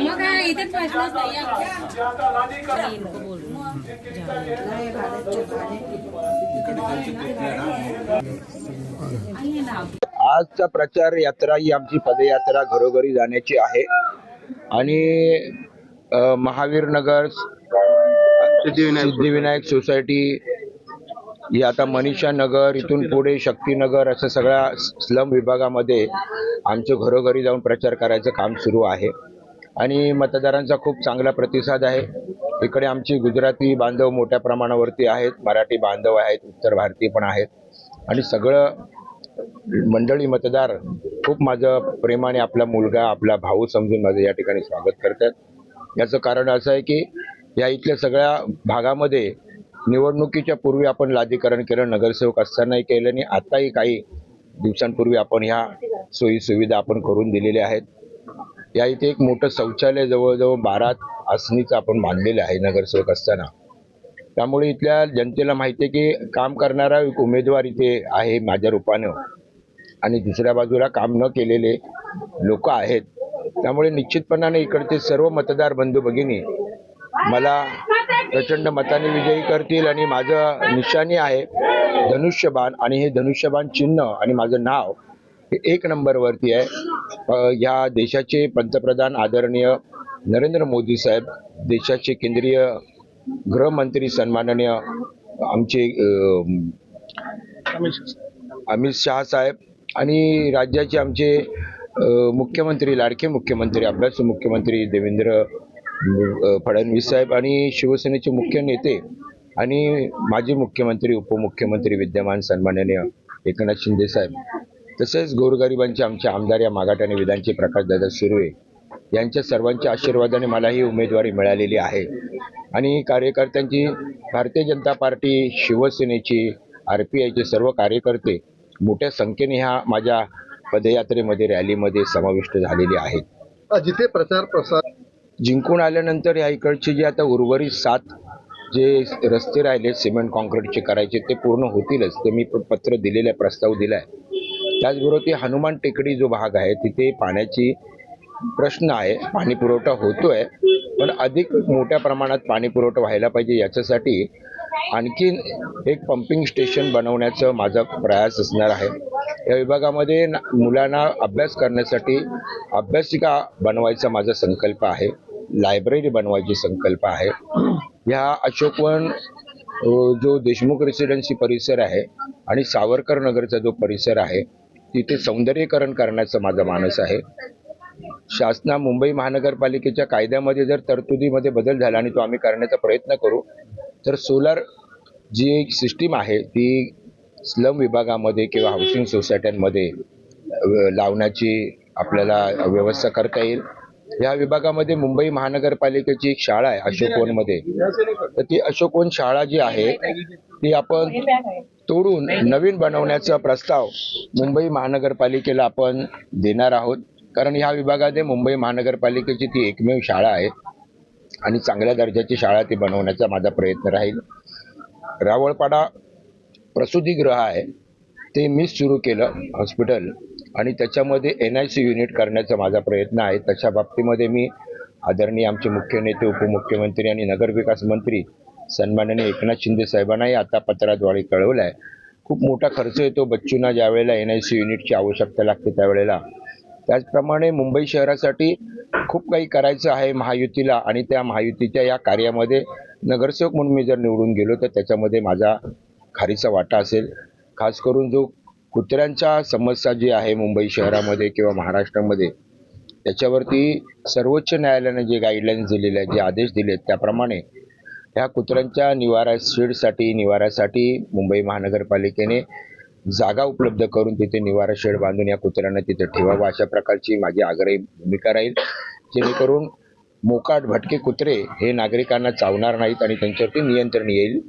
मग इथेच प्रश्नच नाही. आजचा प्रचार यात्रा ही आमची पदयात्रा घरोघरी जाण्याची आहे. आणि महावीरनगर महावीर नगर सिद्धिविनायक सोसायटी ही आता मनीषा नगर इथून पुढे शक्तीनगर असं सगळ्या स्लम विभागामध्ये आमचं घरोघरी जाऊन प्रचार करायचं काम सुरू आहे. आणि मतदारांचा खूप चांगला प्रतिसाद आहे. इकडे आमची गुजराती बांधव मोठ्या प्रमाणावरती आहेत मराठी बांधव आहेत उत्तर भारतीय पण आहेत. आणि सगळं मंडळी मतदार खूप माझं प्रेमाने आपला मुलगा आपला भाऊ समजून माझं या ठिकाणी स्वागत करतात. याचं कारण असं आहे की या इथल्या सगळ्या भागामध्ये निवडणुकीच्या पूर्वी आपण लादीकरण केलं नगरसेवक असतानाही केलं आणि आताही काही दिवसांपूर्वी आपण ह्या सोयी सुविधा आपण करून दिलेल्या आहेत. या इथे एक मोठं शौचालय जवळजवळ बारा असणीचं आपण मानलेलं आहे नगरसेवक असताना. त्यामुळे इथल्या जनतेला माहिती आहे की काम करणारा एक उमेदवार इथे आहे माझ्या रूपानं. आणि दुसऱ्या बाजूला काम न केलेले लोक आहेत. त्यामुळे निश्चितपणाने इकडचे सर्व मतदार बंधू भगिनी मला प्रचंड मताने विजयी करतील आणि माझं निशाणी आहे धनुष्यबाण आणि हे धनुष्यबाण चिन्ह आणि माझं नाव हे एक नंबरवरती आहे. या देशाचे पंतप्रधान आदरणीय नरेंद्र मोदी साहेब देशाचे केंद्रीय गृहमंत्री सन्माननीय आमचे अमित शहा साहेब. आणि राज्याचे आमचे मुख्यमंत्री लाडके मुख्यमंत्री आपल्याच मुख्यमंत्री देवेंद्र फडणवीस साहेब आणि शिवसेनेचे मुख्य नेते आणि माजी मुख्यमंत्री उपमुख्यमंत्री विद्यमान सन्माननीय एकनाथ शिंदे साहेब. तसेच गोरगरिबांचे आमचे आमदार या मागाटाने विधानचे प्रकाशदादा सुर्वे यांच्या सर्वांच्या आशीर्वादाने मला ही उमेदवारी मिळालेली आहे. आणि कार्यकर्त्यांची भारतीय जनता पार्टी शिवसेनेची आर पी आयचे सर्व कार्यकर्ते मोठ्या संख्येने ह्या माझ्या पदयात्रेमध्ये रॅलीमध्ये समाविष्ट झालेले आहेत. जिथे प्रचार प्रसार जिंकून आल्यानंतर ह्या इकडचे जे आता उर्वरित सात जे रस्ते राहिले सिमेंट कॉन्क्रीटचे करायचे ते पूर्ण होतीलच. ते मी पत्र दिलेलं आहे प्रस्ताव दिलाय. त्याचबरोबर ती हनुमान टेकडी जो भाग आहे तिथे पाण्याची प्रश्न आहे. पाणी पुरवठा होतोय पण अधिक मोठ्या प्रमाणात पाणी पुरवठा व्हायला पाहिजे याच्यासाठी आणखीन एक पंपिंग स्टेशन बनवण्याचं माझा प्रयास असणार आहे. या विभागामध्ये ना- मुलांना अभ्यास करण्यासाठी अभ्यासिका बनवायचा माझा संकल्प आहे. लायब्ररी बनवायची संकल्प आहे. ह्या अशोकवन जो देशमुख रेसिडेन्सी परिसर आहे आणि सावरकर नगरचा जो परिसर आहे तिथे सौंदर्यीकरण करण्याचं माझा मानस आहे. शासना मुंबई महानगरपालिकेच्या कायद्यामध्ये जर तरतुदीमध्ये बदल झाला आणि तो आम्ही करण्याचा प्रयत्न करू तर सोलार जी सिस्टीम आहे ती स्लम विभागामध्ये किंवा हाऊसिंग सोसायट्यांमध्ये लावण्याची आपल्याला व्यवस्था करता येईल. या विभागामध्ये मुंबई महानगरपालिकेची एक शाळा आहे अशोकवनमध्ये तर ती अशोकवन शाळा जी आहे ती आपण तोडून नवीन बनवण्याचा प्रस्ताव मुंबई महानगरपालिकेला आपण देणार आहोत. कारण ह्या विभागामध्ये मुंबई महानगरपालिकेची ती एकमेव शाळा आहे आणि चांगल्या दर्जाची शाळा ती बनवण्याचा माझा प्रयत्न राहील. रावळपाडा प्रसूतीगृह आहे ते मीच सुरू केलं हॉस्पिटल. आणि त्याच्यामध्ये एन आय सी युनिट करण्याचा माझा प्रयत्न आहे. तशा बाबतीमध्ये मी आदरणीय आमचे मुख्य नेते उपमुख्यमंत्री आणि नगरविकास मंत्री सन्माननीय एकनाथ शिंदे साहेबांनाही आता पत्राद्वारे कळवलं आहे खूप मोठा खर्च येतो बच्चूंना ज्यावेळेला एन आय सी युनिटची आवश्यकता लागते त्यावेळेला. त्याचप्रमाणे मुंबई शहरासाठी खूप काही करायचं आहे महायुतीला आणि त्या महायुतीच्या या कार्यामध्ये नगरसेवक म्हणून मी जर निवडून गेलो तर त्याच्यामध्ये माझा खारीचा वाटा असेल. खास करून जो कुत्र्यांच्या समस्या जी आहे मुंबई शहरामध्ये किंवा महाराष्ट्रामध्ये त्याच्यावरती सर्वोच्च न्यायालयाने जे गाईडलाईन्स दिलेले आहेत जे आदेश दिले आहेत त्याप्रमाणे ह्या कुत्र्यांच्या निवारा शेडसाठी निवाऱ्यासाठी मुंबई महानगरपालिकेने जागा उपलब्ध करून तिथे निवारा शेड बांधून या कुत्र्यांना तिथे ठेवावं. अशा प्रकारची माझी आग्रही भूमिका राहील जेणेकरून मोकाट भटके कुत्रे हे नागरिकांना चावणार नाहीत आणि त्यांच्यावरती नियंत्रण येईल.